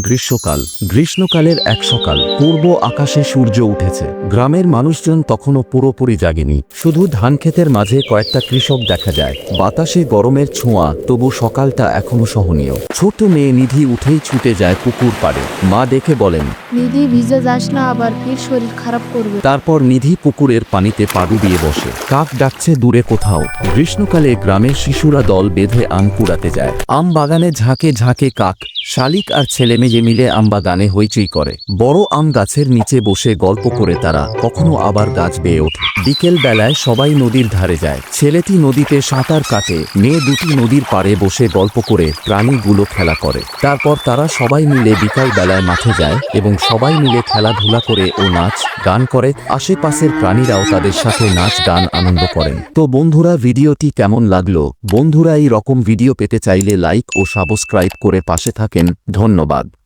গ্রীষ্মকাল। গ্রীষ্মকালের এক সকাল। পূর্ব আকাশে সূর্য উঠেছে। গ্রামের মানুষজন তখনও পুরোপুরি জাগেনি। শুধু ধান ক্ষেতের মাঝে কয়েকটা কৃষক দেখা যায়। বাতাসে গরমের ছোঁয়া তবু সকালটা এখনও সহনীয়। ছোট মেয়ে নিধি উঠেই ছুটে যায় পুকুর পাড়ে। মা দেখে বলেন নিধি ভিজে যাস না আবার ফির শরীর খারাপ করবে। তারপর নিধি পুকুরের পানিতে পাড়ু দিয়ে বসে। কাক ডাকছে দূরে কোথাও? গ্রীষ্মকালে গ্রামের শিশুরা দল বেঁধে আম কুড়াতে যায়। আম বাগানে ঝাঁকে ঝাঁকে কাক শালিক আর ছেলে মেয়ে মিলে আম বাগানে হইচই করে। বড় আম গাছের নিচে বসে গল্প করে তারা, কখনো আবার গাছ বেয়ে ওঠে। বিকেল বেলায় সবাই নদীর ধারে যায়। ছেলেটি নদীতে সাঁতার কাটে, মেয়ে দুটি নদীর পাড়ে বসে গল্প করে, প্রাণীগুলো খেলা করে। তারপর তারা সবাই মিলে বিকাল বেলায় মাঠে যায় এবং সবাই মিলে খেলাধুলা করে ও নাচ, গান করে। আশেপাশের প্রাণীরাও তাদের সাথে নাচ, গান আনন্দ করেন। তো বন্ধুরা, ভিডিওটি কেমন লাগল? বন্ধুরা, এই রকম ভিডিও পেতে চাইলে লাইক ও সাবস্ক্রাইব করে পাশে থাকেন। ধন্যবাদ।